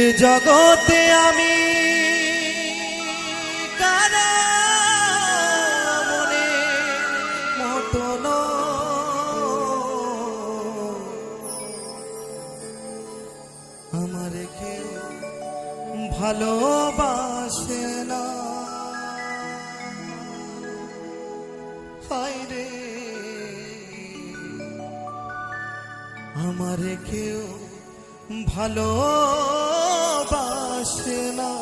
এ জগতে আমি মনে মতো আমার কেউ ভালোবাসে না। হায় রে। আমার কেউ ভালোবাসে না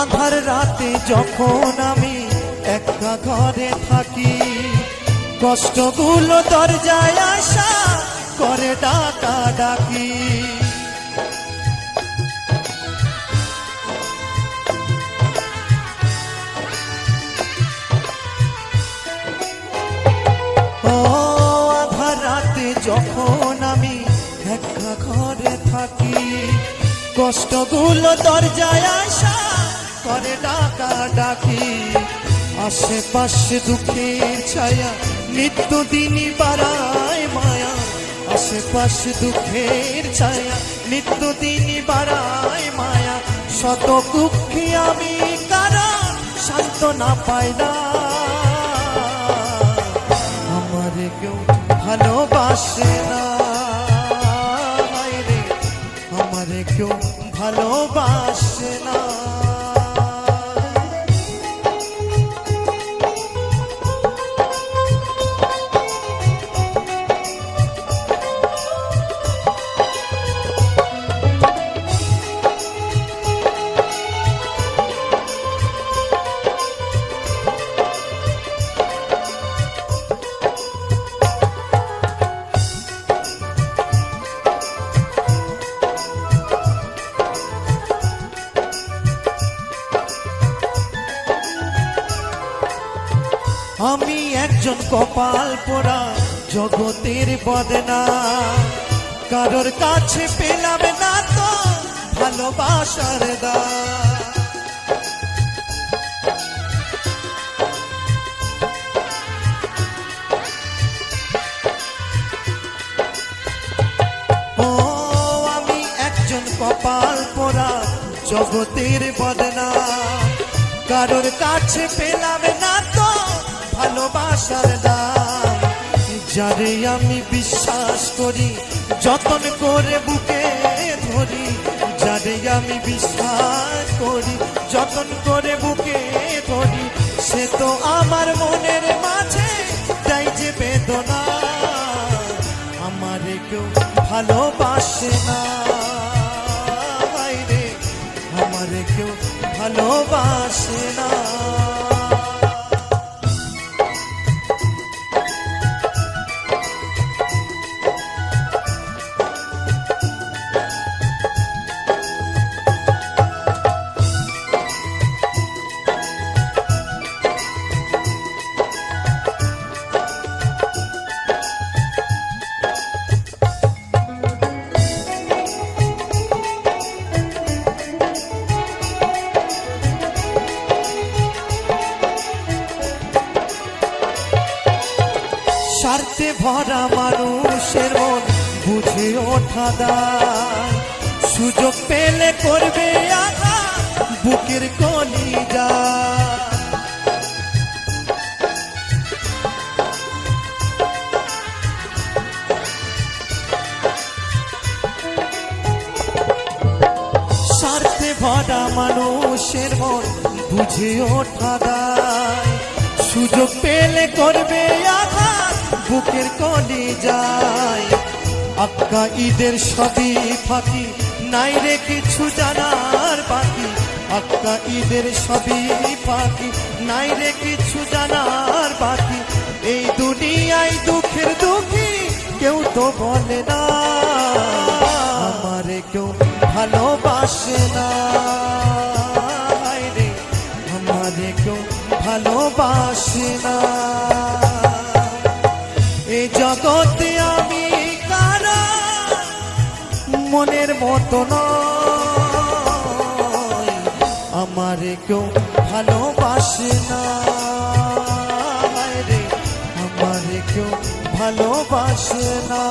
আধার রাতে যখন আমি একা ঘরে থাকি, কষ্টগুলো দরজায় আসা করে ডাকা ডাকি। যখন আমি একা ঘরে থাকি, কষ্টগুলো দরজায় আসা করে ডাকা ডাকি আশেপাশে দুঃখের ছায়া নিত্য দিনই বাড়ায় মায়া। আশেপাশে দুঃখের ছায়া নিত্য দিনই বাড়ায় মায়া। শত দুঃখী আমি কারণ শান্ত না পাই না আমার কেউ ভালোবাসে না। আমার কেউ ভালোবাসে না। একজন কপাল পোড়া জগতের বদনা। কারোর কাছে পেলাম না তো ভালোবাসার দা। আমি একজন কপাল পোড়া জগতের বদনা। কারোর কাছে পেলাম না ভালোবাসার দাম। যারে আমি বিশ্বাস করি, যতন করে বুকে ধরি, যারে আমি বিশ্বাস করি, যতন করে বুকে ধরি, সে তো আমার মনের মাঝে, তাই যে বেদনা। আমার কেউ ভালোবাসে না। রে, আমার কেউ ভালোবাসে না। স্বার্থে ভরা মানুষের মন বুঝে ওঠা দায়। সুযোগ পেলে করবে আঘাত বুকের কলি যায় স্বার্থে ভরা মানুষের মন বুঝে ওঠা দায়। সুযোগ পেলে করবে আঘাত বুকের কলি যায়। আক্কা ঈদের সবই ফাঁকি, নাই রে কিছু জানার বাকি। আক্কা ঈদের সবই ফাঁকি, নাই রে কিছু জানার বাকি। এই দুনিয়ায় দুঃখের দুঃখী কেউ তো বলে না। আমারে কেউ ভালোবাসে না। মনের মতো আমারে কেউ ভালোবাসে না। রে আমারে কেউ ভালোবাসে না।